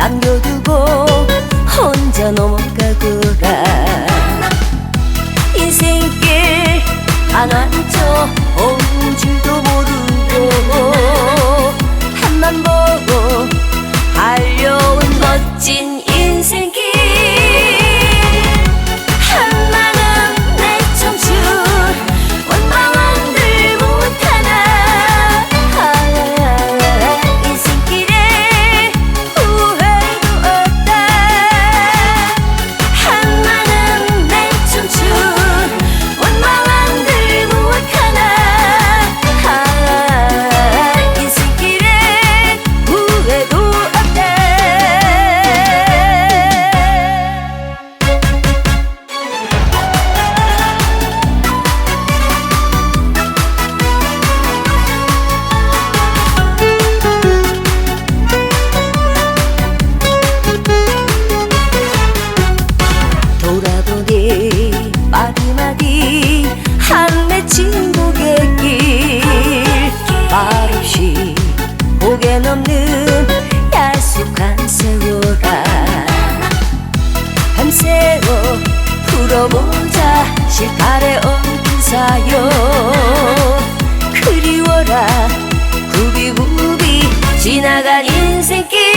남겨두고 혼자 넘어가구라 인생길 안 하나 실파래 옮긴사요 그리워라. 구비구비 지나간 인생길.